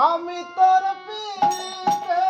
আমি তোর পীড়িতের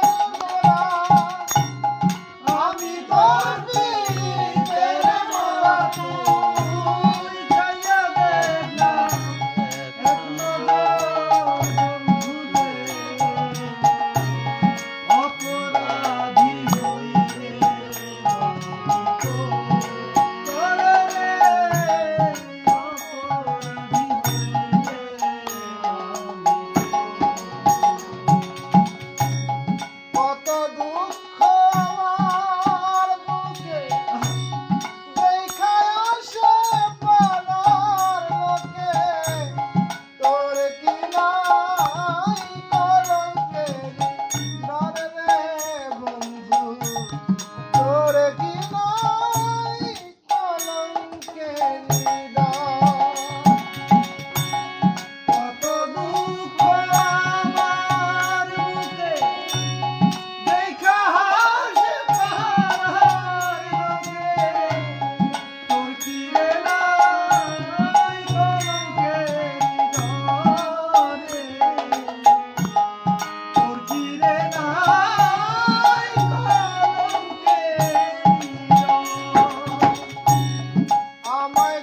আমায়